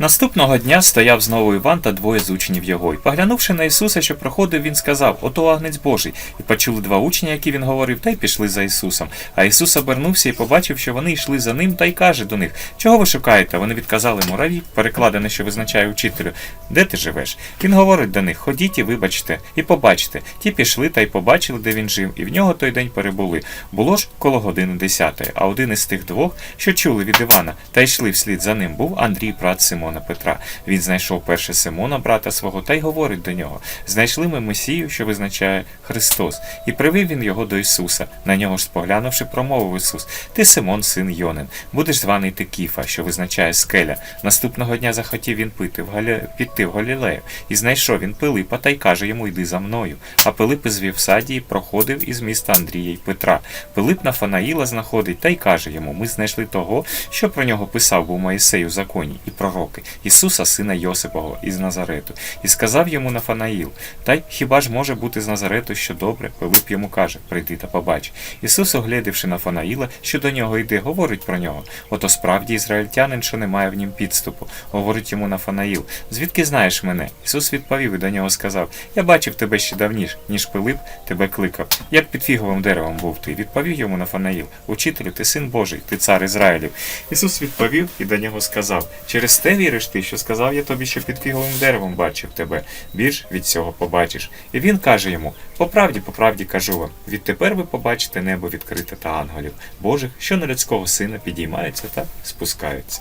Наступного дня стояв знову Іван та двоє з учнів його. І поглянувши на Ісуса, що проходив, він сказав: Ото агнець Божий. І почули два учні, які він говорив, та й пішли за Ісусом. А Ісус обернувся і побачив, що вони йшли за ним, та й каже до них: Чого ви шукаєте? Вони відказали йому раві, перекладене, що визначає учителю. Де ти живеш? Він говорить до них: Ходіть і вибачте, і побачте. Ті пішли та й побачили, де він жив, і в нього той день перебули. Було ж коло години десятої. А один із тих двох, що чули від Івана, та йшли вслід за ним, був Андрій, брат Симона Петра. Він знайшов перше Симона, брата свого, та й говорить до нього: Знайшли ми Месію, що визначає Христос, і привів він його до Ісуса. На нього ж споглянувши, промовив Ісус: Ти Симон, син Йонин, будеш званий ти Кіфа, що визначає скеля. Наступного дня захотів він пити в Галя... піти в Галілею, і знайшов він Пилипа та й каже йому: Йди за мною. А Пилип із Вівсадії проходив із міста Андрія й Петра. Пилип Нафанаїла знаходить та й каже йому: Ми знайшли того, що про нього писав був Моїсей у законі, і пророки, Ісуса, сина Йосипового, із Назарету. І сказав йому Нафанаїл: Та й хіба ж може бути з Назарету, що добре? Пилип йому каже: Прийди та побач. Ісус, оглядівши Нафанаїла, що до нього йде, говорить про нього. Ото справді ізраїльтянин, що не має в нім підступу. Говорить йому Нафанаїл: Звідки знаєш мене? Ісус відповів і до нього сказав: Я бачив тебе ще давніш, ніж Пилип тебе кликав. Як під фіговим деревом був ти. Відповів йому Нафанаїл: Учителю, ти син Божий, ти цар Ізраїлів. Ісус відповів і до нього сказав: Через те віриш ти, що сказав я тобі, що під фіговим деревом бачив тебе. Більш від цього побачиш. І він каже йому: По правді, по правді кажу вам, відтепер ви побачите небо відкрите та ангелів Божих, що на людського сина підіймаються та спускаються.